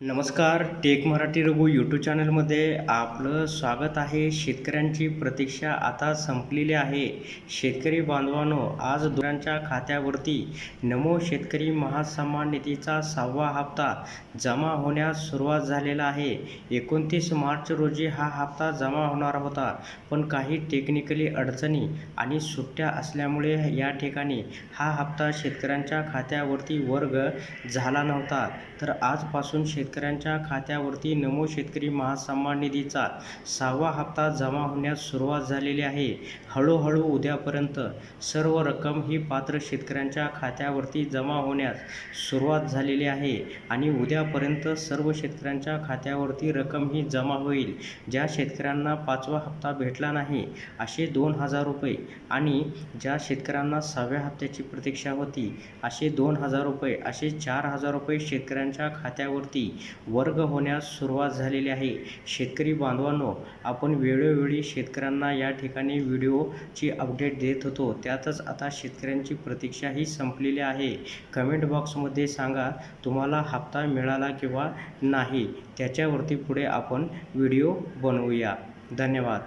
नमस्कार take Marathi Raghu YouTube चॅनलमध्ये आपलं स्वागत आहे. शेतकऱ्यांची प्रतीक्षा आता संपलेली आहे. शेतकरी बांधवांनो आज दोघांच्या खात्यावरती नमो शेतकरी महासन्मान निधीचा सहावा हप्ता जमा होण्यास सुरुवात झालेला आहे. एकोणतीस मार्च रोजी हा हप्ता जमा होणार होता पण काही टेक्निकली अडचणी आणि सुट्ट्या असल्यामुळे या ठिकाणी हा हप्ता शेतकऱ्यांच्या खात्यावरती वर्ग झाला नव्हता. तर आजपासून शेत शेतकऱ्यांच्या खात्यावरती नमो शेतकरी महासन्मान निधीचा सहावा हप्ता जमा होण्यास सुरुवात झालेली आहे. हळूहळू उद्यापर्यंत सर्व रक्कम ही पात्र शेतकऱ्यांच्या खात्यावरती जमा होण्यास सुरुवात झालेली आहे आणि उद्यापर्यंत सर्व शेतकऱ्यांच्या खात्यावरती रक्कम ही जमा होईल. ज्या शेतकऱ्यांना पाचवा हप्ता भेटला नाही असे दोन हजार रुपये आणि ज्या शेतकऱ्यांना सहाव्या हप्त्याची प्रतीक्षा होती असे दोन हजार रुपये असे चार हजार रुपये शेतकऱ्यांच्या खात्यावरती वर्ग होण्यास सुरुवात झालेली आहे. शेतकरी बांधवांनो आपण वेळोवेळी शेतकऱ्यांना या ठिकाणी व्हिडिओची अपडेट देत होतो. त्यातच आता शेतकऱ्यांची प्रतीक्षा ही संपलेली आहे. कमेंट बॉक्समध्ये सांगा तुम्हाला हप्ता मिळाला किंवा नाही? त्याच्यावरती पुढे आपण व्हिडिओ बनवूया. धन्यवाद.